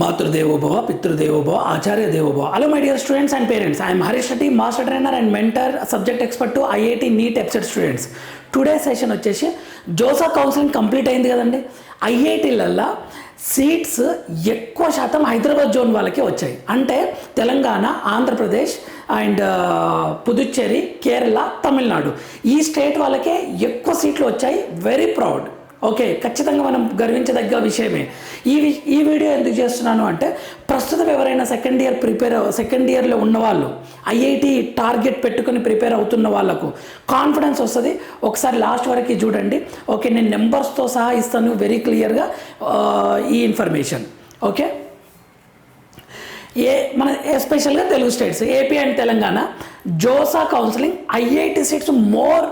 మాతృదేవోభవ పితృదేవోభవ ఆచార్య దేవోభవ hello my dear students and parents I'm Harish Reddy master trainer and mentor subject expert to IIT NEET EAPCET students today session వచ్చేసి JoSAA counselling complete అయింది కదండి. ఐఐటీలల్లో seats ఎక్కువ శాతం Hyderabad zone వాళ్ళకే వచ్చాయి. అంటే తెలంగాణ ఆంధ్రప్రదేశ్ అండ్ పుదుచ్చేరి కేరళ తమిళనాడు. ఈ స్టేట్ వాళ్ళకే ఎక్కువ సీట్లు వచ్చాయి. వెరీ ప్రౌడ్ ఓకే ఖచ్చితంగా మనం గర్వించదగ్గ విషయమే. ఈ ఈ వీడియో ఎందుకు చేస్తున్నాను అంటే ప్రస్తుతం ఎవరైనా సెకండ్ ఇయర్ ప్రిపేర్ సెకండ్ ఇయర్లో ఉన్నవాళ్ళు ఐఐటి టార్గెట్ పెట్టుకుని ప్రిపేర్ అవుతున్న వాళ్ళకు కాన్ఫిడెన్స్ వస్తుంది. ఒకసారి లాస్ట్ వరకు చూడండి. ఓకే నేను నెంబర్స్తో సహా ఇస్తాను వెరీ క్లియర్గా ఈ ఇన్ఫర్మేషన్. ఓకే? ఏ మన ఎస్పెషల్గా Telugu states AP and Telangana JoSAA counselling IIT seats more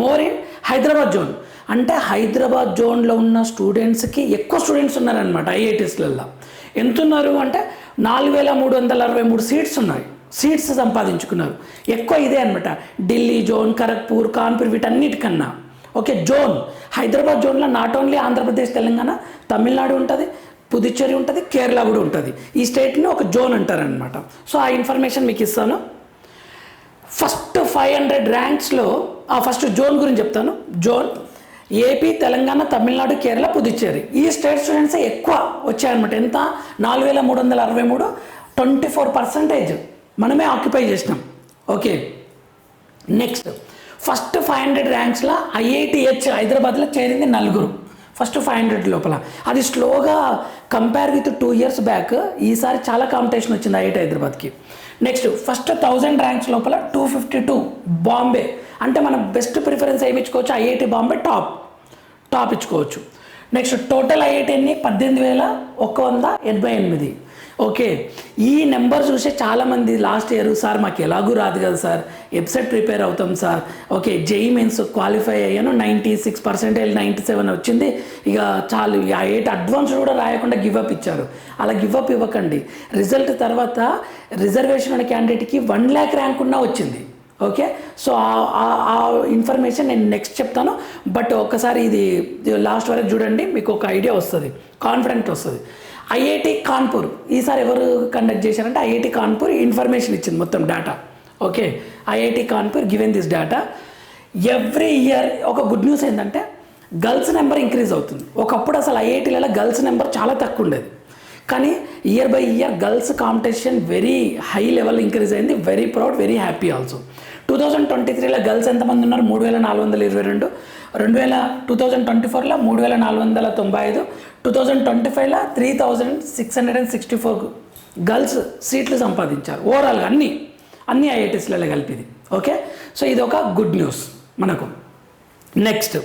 more in Hyderabad zone. అంటే హైదరాబాద్ జోన్లో ఉన్న స్టూడెంట్స్కి ఎక్కువ స్టూడెంట్స్ ఉన్నారనమాట ఐఐటీస్లలో ఎంత ఉన్నారు అంటే నాలుగు వేల మూడు వందల అరవై మూడు సీట్స్ ఉన్నాయి. సీట్స్ సంపాదించుకున్నారు. ఎక్కువ ఇదే అనమాట Delhi zone Kharagpur Kanpur వీటన్నిటికన్నా. Okay zone. Hyderabad జోన్లో నాట్ ఓన్లీ ఆంధ్రప్రదేశ్ తెలంగాణ తమిళనాడు ఉంటుంది పుదుచ్చేరి ఉంటుంది కేరళ కూడా ఉంటుంది. ఈ స్టేట్ని ఒక జోన్ అంటారనమాట సో ఆ ఇన్ఫర్మేషన్ మీకు ఇస్తాను. ఫస్ట్ ఫైవ్ హండ్రెడ్ ర్యాంక్స్లో ఆ ఫస్ట్ జోన్ గురించి చెప్తాను. Zone AP Telangana Tamil Nadu Kerala Puducherry. ఈ స్టేట్ స్టూడెంట్స్ ఎక్కువ వచ్చాయన్నమాట. ఎంత? నాలుగు వేల మూడు వందల అరవై మూడు ట్వంటీ ఫోర్ పర్సెంటేజ్ మనమే ఆక్యుపై చేసినాం. Okay. Next. First five hundred ర్యాంక్స్లో IITH హైదరాబాద్లో చేరింది నలుగురు. ఫస్ట్ ఫైవ్ హండ్రెడ్ లోపల. అది స్లోగా compare with two years back ఈసారి చాలా కాంపిటీషన్ వచ్చింది ఐఐటి హైదరాబాద్కి. నెక్స్ట్ ఫస్ట్ థౌజండ్ ర్యాంక్స్ లోపల టూ ఫిఫ్టీ టూ బాంబే. అంటే మనం బెస్ట్ ప్రిఫరెన్స్ ఏమి ఇచ్చుకోవచ్చు ఐఐటి బాంబే టాప్. టాప్ ఇచ్చుకోవచ్చు. నెక్స్ట్ టోటల్ ఐఐటి ఎన్ని? పద్దెనిమిది వేల ఒక వంద ఎనభై ఎనిమిది. ఓకే. ఈ నెంబర్ చూసే చాలామంది లాస్ట్ ఇయర్ సార్ మాకు ఎలాగూ రాదు కదా సార్. వెబ్సైట్ ప్రిపేర్ అవుతాం sir. Okay JEE Mains qualify అయ్యాను. Ninety six percentage ninety seven వచ్చింది. ఇక చాలు ఎయిట్ అడ్వాన్స్ కూడా రాయకుండా గివప్ ఇచ్చారు. అలా గివప్ ఇవ్వకండి. రిజల్ట్ తర్వాత రిజర్వేషన్ అనే క్యాండిడేట్కి వన్ ల్యాక్ ర్యాంక్ ఉన్నా వచ్చింది. ఓకే? సో ఆ- ఆ- ఇన్ఫర్మేషన్ నేను నెక్స్ట్ చెప్తాను. బట్ ఒకసారి ఇది లాస్ట్ వరకు చూడండి మీకు ఒక ఐడియా వస్తుంది. కాన్ఫిడెంట్ వస్తుంది. ఐఐటి కాన్పూర్. ఈసారి ఎవరు కండక్ట్ చేశారంటే ఐఐటి కాన్పూర్ ఇన్ఫర్మేషన్ ఇచ్చింది మొత్తం data okay? IIT Kanpur given this data every year ఒక గుడ్ న్యూస్ ఏంటంటే గర్ల్స్ నెంబర్ ఇంక్రీజ్ అవుతుంది. ఒకప్పుడు అసలు ఐఐటీలలో గర్ల్స్ నెంబర్ చాలా తక్కువ ఉండేది. కానీ year by year girls competition very high level increase అయింది. Very proud very happy also two thousand twenty త్రీలో గర్ల్స్ ఎంతమంది ఉన్నారు? మూడు వేల నాలుగు వందల ఇరవై రెండు. రెండు వేల టూ థౌజండ్ ట్వంటీ ఫోర్లో మూడు వేల నాలుగు వందల తొంభై ఐదు. టూ థౌజండ్ ట్వంటీ ఫైవ్లో three thousand six hundred and sixty four girls సీట్లు సంపాదించారు ఓవరాల్గా అన్నీ అన్ని ఐఐటీస్లలో కలిపిది. ఓకే సో ఇది ఒక గుడ్ న్యూస్ మనకు. నెక్స్ట్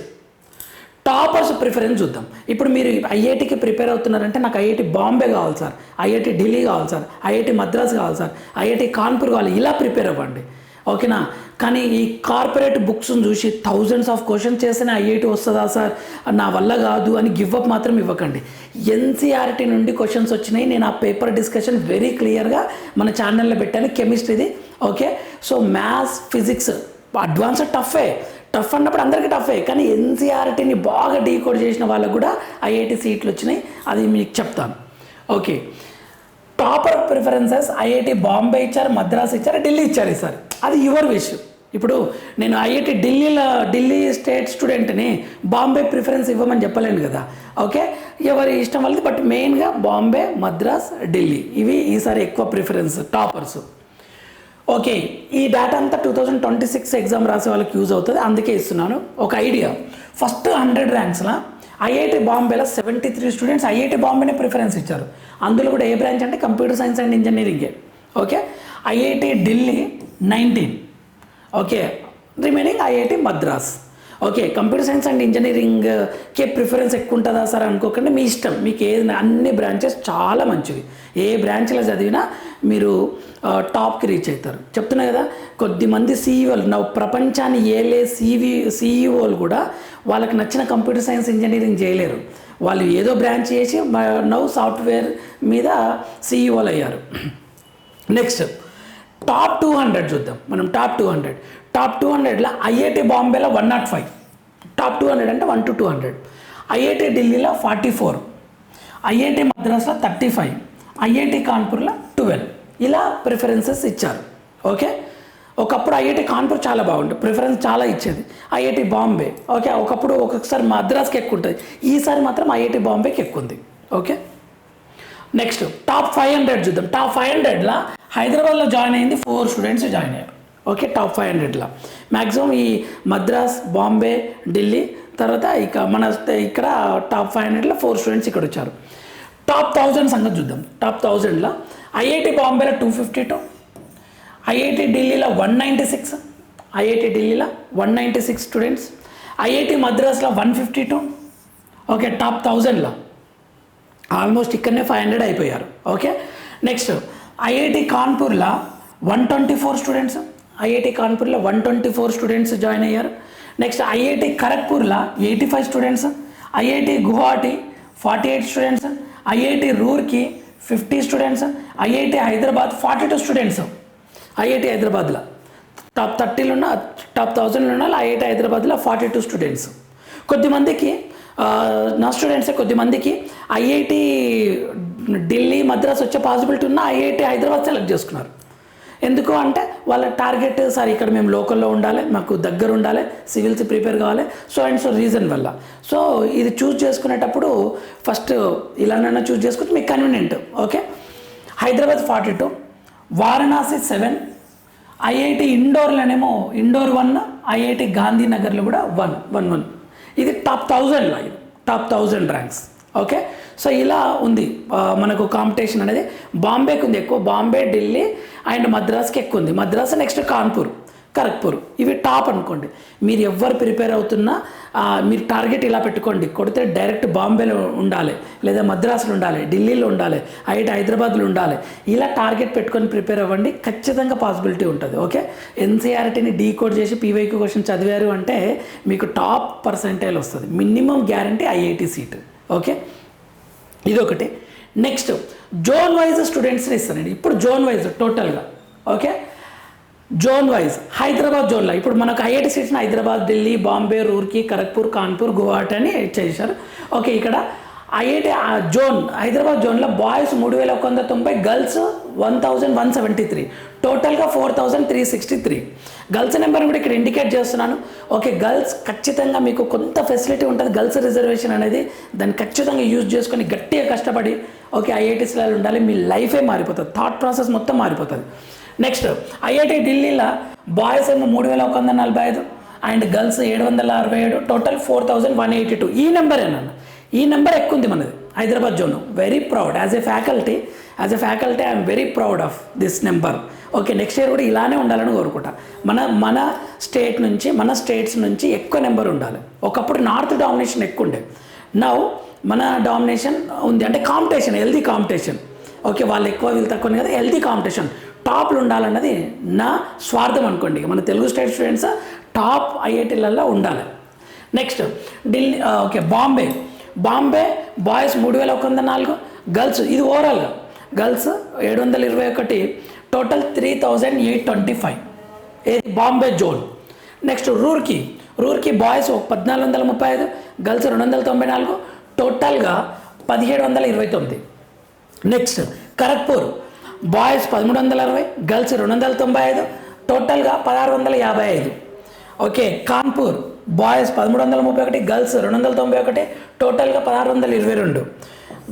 టాపర్స్ ప్రిఫరెన్స్ చూద్దాం. ఇప్పుడు మీరు ఐఐటికి ప్రిపేర్ అవుతున్నారంటే నాకు ఐఐటి బాంబే కావాలి సార్. ఐఐటి ఢిల్లీ కావాలి సార్. ఐఐటి మద్రాస్ కావాలి సార్. ఐఐటి కాన్పూర్ కావాలి. ఇలా ప్రిపేర్ అవ్వండి. ఓకేనా? కానీ ఈ కార్పొరేట్ బుక్స్ని చూసి థౌజండ్స్ ఆఫ్ క్వశ్చన్స్ చేస్తేనే ఐఐటి వస్తుందా సార్? నా వల్ల కాదు అని గివ్ అప్ మాత్రం ఇవ్వకండి. ఎన్సీఆర్టీ నుండి క్వశ్చన్స్ వచ్చినాయి. నేను ఆ పేపర్ డిస్కషన్ వెరీ క్లియర్గా మన ఛానల్లో పెట్టాను. కెమిస్ట్రీది. Okay? So maths physics advance టఫే. Tough అన్నప్పుడు అందరికీ టఫే కానీ ఎన్సీఆర్టీని బాగా డీకోడ్ చేసిన వాళ్ళకు కూడా ఐఐటి సీట్లు వచ్చినాయి. అది మీకు చెప్తాను. Okay. Topper preferences IIT Bombay ఇచ్చారు మద్రాస్ ఇచ్చారు ఢిల్లీ ఇచ్చారు ఈసారి అది యువర్ విష్ ఇప్పుడు నేను ఐఐటి ఢిల్లీలో ఢిల్లీ స్టేట్ స్టూడెంట్ని బాంబే ప్రిఫరెన్స్ ఇవ్వమని చెప్పలేను కదా. ఓకే? ఎవరి ఇష్టం వాళ్ళది బట్ మెయిన్గా బాంబే మద్రాస్ ఢిల్లీ. ఇవి ఈసారి ఎక్కువ ప్రిఫరెన్స్ టాపర్స్ ఓకే ఈ డేటా అంతా two thousand twenty six exam రాసే వాళ్ళకి యూజ్ అవుతుంది. అందుకే ఇస్తున్నాను. ఒక ఐడియా ఫస్ట్ హండ్రెడ్ ర్యాంక్స్లో ఐఐటి బాంబేలో సెవెంటీ త్రీ స్టూడెంట్స్ ఐఐటి బాంబేనే ప్రిఫరెన్స్ ఇచ్చారు. అందులో కూడా ఏ బ్రాంచ్ అంటే computer science and ఇంజనీరింగే okay? IIT Delhi nineteen okay? Remaining IIT Madras. Okay computer science and ఇంజనీరింగ్కే preference ఎక్కువ ఉంటుందా సార్ అనుకోకుండా. మీ ఇష్టం. మీకు ఏ అన్ని బ్రాంచెస్ చాలా మంచివి. ఏ బ్రాంచ్లో చదివినా మీరు టాప్కి రీచ్ అవుతారు. చెప్తున్నా కదా కొద్దిమంది సీఈఓలు నా ప్రపంచాన్ని ఏలే సీవీ సీఈఓలు కూడా వాళ్ళకి నచ్చిన కంప్యూటర్ సైన్స్ ఇంజనీరింగ్ చేయలేరు. వాళ్ళు ఏదో బ్రాంచ్ చేసి నౌ సాఫ్ట్వేర్ మీద సీఈఓలు అయ్యారు. నెక్స్ట్ టాప్ టూ హండ్రెడ్ చూద్దాం. మనం top two hundred top two హండ్రెడ్లో ఐఐటి బాంబేలో one not five top two hundred అంటే one to two hundred IIT ఢిల్లీలో ఫార్టీ ఫోర్ ఐఐటి మద్రాస్లో థర్టీ ఫైవ్ ఐఐటి కాన్పూర్లో ట్వెల్వ్ ఇలా ప్రిఫరెన్సెస్ ఇచ్చారు. ఓకే ఒకప్పుడు ఐఐటి కాన్పూర్ చాలా బాగుంటుంది ప్రిఫరెన్స్ చాలా ఇచ్చేది. ఐఐటి బాంబే. ఓకే ఒకప్పుడు ఒక్కొక్కసారి మద్రాస్కి ఎక్కువ ఉంటుంది ఈసారి మాత్రం ఐఐటి బాంబేకి ఎక్కువ ఉంది okay next top five hundred చూద్దాం టాప్ ఫైవ్ హండ్రెడ్లో హైదరాబాద్లో జాయిన్ అయింది ఫోర్ స్టూడెంట్స్ జాయిన్ అయ్యారు. ఓకే టాప్ ఫైవ్ హండ్రెడ్లో మ్యాక్సిమం ఈ మద్రాస్ బాంబే ఢిల్లీ తర్వాత ఇక మన ఇక్కడ టాప్ ఫైవ్ హండ్రెడ్లో ఫోర్ స్టూడెంట్స్ ఇక్కడ వచ్చారు. టాప్ థౌజండ్ సంగతి చూద్దాం. టాప్ థౌజండ్లో ఐఐటి బాంబేలో టూ ఫిఫ్టీ టూ ఐఐటి ఢిల్లీలో వన్ నైంటీ సిక్స్ ఐఐటి ఢిల్లీలో one ninety six students IIT మద్రాస్లో one fifty two okay top థౌజండ్లో ఆల్మోస్ట్ ఇక్కడనే ఫైవ్ హండ్రెడ్ అయిపోయారు. Okay next IIT కాన్పూర్లో one twenty four students IIT కాన్పూర్లో one twenty four students join అయ్యారు. Next IIT ఖరగ్పూర్లో eighty five students IIT Guwahati forty eight students IIT Roorkee fifty students IIT Hyderabad forty two students. IIT హైదరాబాద్లో. Top థర్టీలో ఉన్న top థౌజండ్లో ఉన్న IIT హైదరాబాద్లో forty two students. కొద్దిమందికి నా స్టూడెంట్సే కొద్దిమందికి IIT Delhi Madras వచ్చే పాసిబిలిటీ ఉన్న ఐఐటి హైదరాబాద్ సెలెక్ట్ చేసుకున్నారు. ఎందుకు అంటే వాళ్ళ టార్గెట్ సార్ ఇక్కడ మేము లోకల్లో ఉండాలి మాకు దగ్గర ఉండాలి సివిల్స్ ప్రిపేర్ కావాలి. సో అండ్ సో రీజన్ వల్ల. సో ఇది చూస్ చేసుకునేటప్పుడు ఫస్ట్ ఇలానైనా చూస్ చేసుకుంటే మీకు convenient okay? Hyderabad forty two Varanasi seven IIT ఇండోర్లోనేమో Indore one IIT గాంధీనగర్లో కూడా వన్ వన్ వన్. ఇది టాప్ థౌజండ్లో ఇది top thousand ranks okay? So ఇలా ఉంది. మనకు కాంపిటీషన్ అనేది బాంబేకి ఉంది ఎక్కువ. బాంబే ఢిల్లీ అండ్ మద్రాస్కి ఎక్కువ ఉంది. మద్రాస్ నెక్స్ట్ కాన్పూర్ ఖరగ్పూర్ ఇవి టాప్ అనుకోండి. మీరు ఎవరు ప్రిపేర్ అవుతున్నా మీరు టార్గెట్ ఇలా పెట్టుకోండి. కొడితే డైరెక్ట్ బాంబేలో ఉండాలి. లేదా మద్రాసులో ఉండాలి ఢిల్లీలో ఉండాలి ఐటి హైదరాబాద్లో ఉండాలి. ఇలా టార్గెట్ పెట్టుకొని ప్రిపేర్ అవ్వండి. ఖచ్చితంగా పాసిబిలిటీ ఉంటుంది. ఓకే? ఎన్సీఆర్టీని డీకోడ్ చేసి పీవైక్యూ క్వశ్చన్ చదివారు అంటే మీకు టాప్ పర్సెంటేజ్ వస్తుంది. Minimum guarantee IIT seat okay? ఇదొకటి. నెక్స్ట్ జోన్ వైజ్ స్టూడెంట్స్ని ఇస్తానండి. ఇప్పుడు జోన్ వైజ్ టోటల్గా ఓకే జోన్ వైజ్ హైదరాబాద్ జోన్లో ఇప్పుడు మనకు ఐఐటి సీట్స్ హైదరాబాద్ ఢిల్లీ బాంబే రూర్కి ఖరగ్పూర్ కాన్పూర్ గువాహటి అని చేశారు. ఓకే ఇక్కడ ఐఐటి జోన్ హైదరాబాద్ జోన్లో బాయ్స్ మూడు వేల ఒక వంద తొంభై girls one thousand one seventy three. టోటల్గా four thousand three sixty three. Girls number కూడా ఇక్కడ ఇండికేట్ చేస్తున్నాను. ఓకే గర్ల్స్ ఖచ్చితంగా మీకు కొంత ఫెసిలిటీ ఉంటుంది. గర్ల్స్ రిజర్వేషన్ అనేది దాన్ని ఖచ్చితంగా యూజ్ చేసుకొని గట్టిగా కష్టపడి ఓకే ఐఐటీస్లో ఉండాలి. మీ లైఫే మారిపోతుంది. థాట్ ప్రాసెస్ మొత్తం మారిపోతుంది. నెక్స్ట్ ఐఐటి ఢిల్లీలో బాయ్స్ ఏమో మూడు వేల ఒక వందల నలభై ఐదు అండ్ గర్ల్స్ ఏడు వందల అరవై ఏడు. Total four thousand one eighty two ఈ నెంబరేనన్న ఈ నెంబర్ ఎక్కువ ఉంది మనది. Hyderabad zone. Very proud as a faculty as a faculty I'm very proud of this number okay next year కూడా ఇలానే ఉండాలని కోరుకుంటా. మన మన స్టేట్ నుంచి మన స్టేట్స్ నుంచి ఎక్కువ నెంబర్ ఉండాలి. ఒకప్పుడు నార్త్ డామినేషన్ ఎక్కువ ఉండే. నౌ మన డామినేషన్ ఉంది. అంటే కాంపిటీషన్ హెల్దీ కాంపిటీషన్ ఓకే వాళ్ళు ఎక్కువ వీళ్ళు తక్కువ కదా హెల్దీ కాంపిటీషన్ టాప్లు ఉండాలన్నది నా స్వార్థం అనుకోండి. మన తెలుగు స్టేట్ స్టూడెంట్స్ టాప్ ఐఐటీలలో ఉండాలి. Next Delhi okay Bombay Bombay boys మూడు వేల ఒక వందల నాలుగు గర్ల్స్ ఇది ఓవరాల్గా. గర్ల్స్ ఏడు వందల ఇరవై ఒకటి total three thousand eight twenty five. ఇది Bombay zone. Next Roorkee. Roorkee boys ఒక పద్నాలుగు వందల ముప్పై ఐదు గర్ల్స్ రెండు వందల తొంభై నాలుగు టోటల్గా పదిహేడు వందల ఇరవై తొమ్మిది. నెక్స్ట్ ఖరగ్పూర్. బాయ్స్ పదమూడు వందల అరవై గర్ల్స్ రెండు వందల తొంభై ఐదు టోటల్గా పదహారు వందల యాభై ఐదు. ఓకే కాన్పూర్. బాయ్స్ పదమూడు వందల ముప్పై ఒకటి గర్ల్స్ రెండు వందల తొంభై ఒకటి టోటల్గా పదహారు వందల ఇరవై రెండు.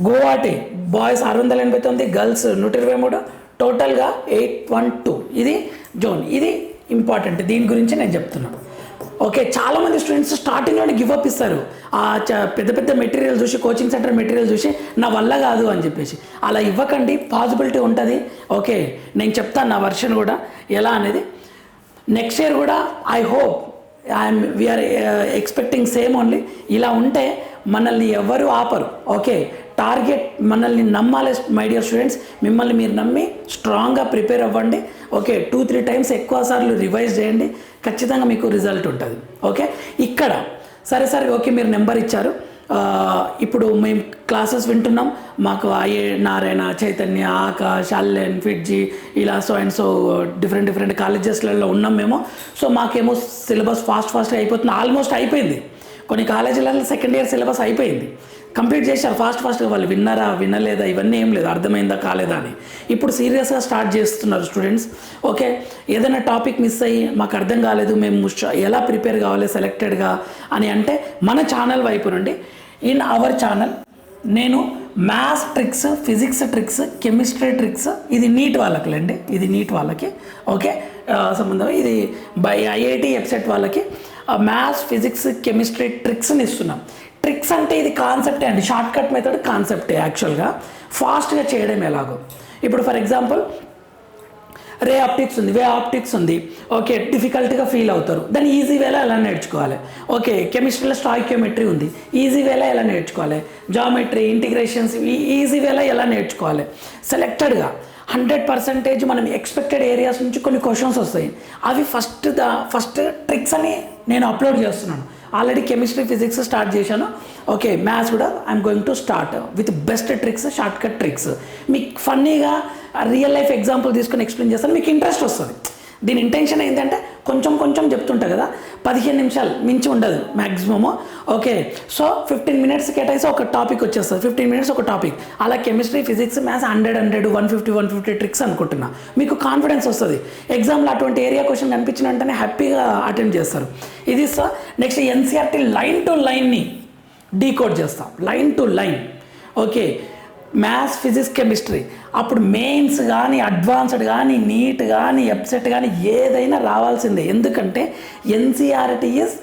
గువాహటి బాయ్స్ ఆరు వందల ఎనభై తొమ్మిది గర్ల్స్ నూట ఇరవై మూడు టోటల్గా ఎయిట్ వన్ టూ. ఇది జోన్ ఇది ఇంపార్టెంట్. దీని గురించి నేను చెప్తున్నాను ఓకే చాలామంది స్టూడెంట్స్ స్టార్టింగ్లోనే గివ్ అప్ ఇస్తారు. ఆ చ- పెద్ద పెద్ద మెటీరియల్ చూసి కోచింగ్ సెంటర్ మెటీరియల్ చూసి నా వల్ల కాదు అని చెప్పేసి. అలా ఇవ్వకండి పాసిబిలిటీ ఉంటుంది. ఓకే నేను చెప్తాను నా వర్షన్ కూడా. ఎలా అనేది? నెక్స్ట్ ఇయర్ కూడా I hope I'm we are expecting same only ఇలా ఉంటే మనల్ని ఎవరు ఆపరు. ఓకే టార్గెట్ మనల్ని నమ్మాలి మై డియర్ స్టూడెంట్స్ మిమ్మల్ని మీరు నమ్మి స్ట్రాంగ్గా ప్రిపేర్ అవ్వండి. ఓకే టూ త్రీ టైమ్స్ ఎక్కువ సార్లు రివైజ్ చేయండి. ఖచ్చితంగా మీకు రిజల్ట్ ఉంటుంది. ఓకే ఇక్కడ సరే సరే ఓకే మీరు నెంబర్ ఇచ్చారు. ఇప్పుడు మేము క్లాసెస్ వింటున్నాం. మాకు ఐఏ నారాయణ చైతన్య ఆకాష్ అల్లెన్ ఫిడ్జీ ఇలా so and so different different కాలేజెస్లలో ఉన్నాం మేము. సో మాకేమో సిలబస్ ఫాస్ట్ ఫాస్ట్గా అయిపోతుంది. ఆల్మోస్ట్ అయిపోయింది. కొన్ని కాలేజీలలో సెకండ్ ఇయర్ సిలబస్ అయిపోయింది. కంప్లీట్ చేశారు ఫాస్ట్ ఫాస్ట్గా వాళ్ళు విన్నారా వినలేదా ఇవన్నీ ఏం లేదు అర్థమైందా కాలేదా అని. ఇప్పుడు సీరియస్గా స్టార్ట్ చేస్తున్నారు స్టూడెంట్స్ ఓకే ఏదైనా టాపిక్ మిస్ అయ్యి మాకు అర్థం కాలేదు మేము ఎలా ప్రిపేర్ కావాలి సెలెక్టెడ్గా అని అంటే మన ఛానల్ వైపు నుండి ఇన్ అవర్ ఛానల్ నేను maths tricks physics tricks chemistry tricks ఇది నీట్ వాళ్ళకిలేండి ఇది నీట్ వాళ్ళకి. ఓకే సంబంధం ఇది బై ఐఐటి వెబ్సైట్ వాళ్ళకి మ్యాథ్స్ ఫిజిక్స్ కెమిస్ట్రీ ట్రిక్స్ని ఇస్తున్నాం. ట్రిక్స్ అంటే ఇది కాన్సెప్టే అండి. షార్ట్ కట్ మెథడ్ కాన్సెప్టే యాక్చువల్గా. ఫాస్ట్గా చేయడం ఎలాగో. ఇప్పుడు ఫర్ ఎగ్జాంపుల్ రే ఆప్టిక్స్ ఉంది వే ఆప్టిక్స్ ఉంది. ఓకే డిఫికల్ట్గా ఫీల్ అవుతారు. దాన్ని ఈజీ వేలా ఎలా నేర్చుకోవాలి? ఓకే కెమిస్ట్రీలో స్టాయిక్యోమెట్రీ ఉంది. ఈజీ వేలా ఎలా నేర్చుకోవాలి? జామెట్రీ ఇంటిగ్రేషన్స్ ఈజీ వేలా ఎలా నేర్చుకోవాలి? సెలెక్టెడ్గా హండ్రెడ్ పర్సెంటేజ్ మనం ఎక్స్పెక్టెడ్ ఏరియాస్ నుంచి కొన్ని క్వశ్చన్స్ వస్తాయి. అవి ఫస్ట్ ద ఫస్ట్ ట్రిక్స్ అని నేను అప్లోడ్ చేస్తున్నాను. ఆల్రెడీ కెమిస్ట్రీ ఫిజిక్స్ స్టార్ట్ చేశాను. ఓకే మ్యాథ్స్ కూడా I'm going to start with best tricks short cut tricks మీకు ఫన్నీగా రియల్ లైఫ్ ఎగ్జాంపుల్ తీసుకొని ఎక్స్ప్లెయిన్ చేస్తాను మీకు ఇంట్రెస్ట్ వస్తుంది. దీని ఇంటెన్షన్ ఏంటంటే కొంచెం కొంచెం చెప్తుంటా కదా పదిహేను నిమిషాలు మించి ఉండదు maximum okay so fifteen minutes కేటాయిస్తే ఒక టాపిక్ వచ్చేస్తుంది. ఫిఫ్టీన్ మినిట్స్ ఒక టాపిక్ అలా chemistry physics maths hundred hundred one fifty one fifty tricks అనుకుంటున్నా. మీకు కాన్ఫిడెన్స్ వస్తుంది. ఎగ్జామ్లో అటువంటి ఏరియా క్వశ్చన్ కనిపించిన వెంటనే హ్యాపీగా అటెండ్ చేస్తారు. ఇది sir next NCERT line to లైన్ని డీకోడ్ చేస్తాం. Line to line okay maths physics chemistry అప్పుడు మెయిన్స్ కానీ అడ్వాన్స్డ్ కానీ నీట్ కానీ ఎప్సెట్ కానీ ఏదైనా రావాల్సిందే. ఎందుకంటే ఎన్సీఆర్టీ ఇస్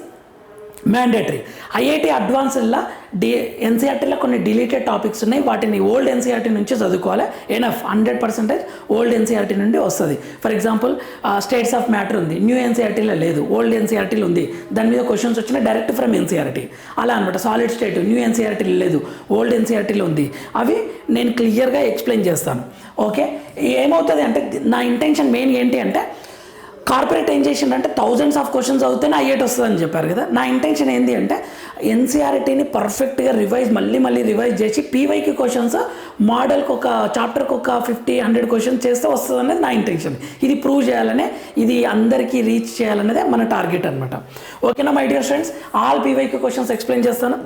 మ్యాండేటరీ ఐఐటి అడ్వాన్స్డ్లా డి ఎన్సీఆర్టీలో కొన్ని డిలీటెడ్ టాపిక్స్ ఉన్నాయి. వాటిని ఓల్డ్ ఎన్సీఆర్టీ నుంచి చదువుకోవాలి. Enough hundred percentage old NCERT నుండి వస్తుంది. For example states of matter ఉంది. న్యూ ఎన్సీఆర్టీలో లేదు. ఓల్డ్ ఎన్సీఆర్టీలో ఉంది. దాని మీద క్వశ్చన్స్ వచ్చినా డైరెక్ట్ ఫ్రమ్ ఎన్సీఆర్టీ అలా అనమాట సాలిడ్ స్టేట్ న్యూ ఎన్సీఆర్టీలో లేదు. ఓల్డ్ ఎన్సీఆర్టీలో ఉంది. అవి నేను క్లియర్గా ఎక్స్ప్లెయిన్ చేస్తాను. ఓకే ఏమవుతుంది అంటే నా ఇంటెన్షన్ మెయిన్ ఏంటి అంటే కార్పొరేట్ ఏం చేసిండంటే థౌజండ్స్ ఆఫ్ క్వశ్చన్స్ అవుతేనే ఐఏట్ వస్తుందని చెప్పారు కదా. నా ఇంటెన్షన్ ఏంటి అంటే ఎన్సీఆర్టీని పర్ఫెక్ట్గా రివైజ్ మళ్ళీ మళ్ళీ రివైజ్ చేసి పీవైకి క్వశ్చన్స్ మోడల్కి ఒక చాప్టర్కి ఒక ఫిఫ్టీ హండ్రెడ్ క్వశ్చన్స్ చేస్తే వస్తుంది అనేది నా ఇంటెన్షన్. ఇది ప్రూవ్ చేయాలనే ఇది అందరికీ రీచ్ చేయాలనేదే మన టార్గెట్ అనమాట ఓకేనా మై డియర్ ఫ్రెండ్స్? ఆల్ పీవైకి క్వశ్చన్స్ ఎక్స్ప్లెయిన్ చేస్తాను.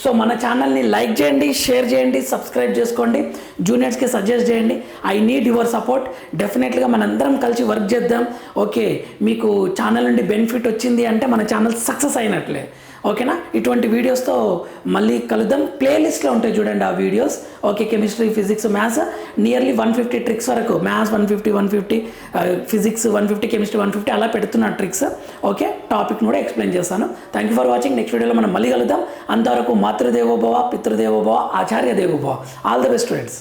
సో మన ఛానల్ని లైక్ చేయండి షేర్ చేయండి సబ్స్క్రైబ్ చేసుకోండి. జూనియర్స్కి సజెస్ట్ చేయండి. I need your support. డెఫినెట్గా మనందరం కలిసి వర్క్ చేద్దాం. ఓకే మీకు ఛానల్ నుండి బెనిఫిట్ వచ్చింది అంటే మన ఛానల్ సక్సెస్ అయినట్లే. ఓకేనా? ఇటువంటి వీడియోస్తో మళ్ళీ కలుద్దాం. ప్లేలిస్ట్లో ఉంటాయి చూడండి ఆ videos okay chemistry physics maths nearly one fifty tricks వరకు. Maths one fifty one fifty physics one fifty chemistry one fifty అలా పెడుతున్న ట్రిక్స్ ఓకే టాపిక్ కూడా ఎక్స్ప్లెయిన్ చేస్తాను. Thank you for watching next వీడియోలో మనం మళ్ళీ కలుద్దాం. అంతవరకు మాతృదేవోభవ పితృదేవోభవ ఆచార్య దేవోభవ ఆల్ ద బెస్ట్ స్టూడెంట్స్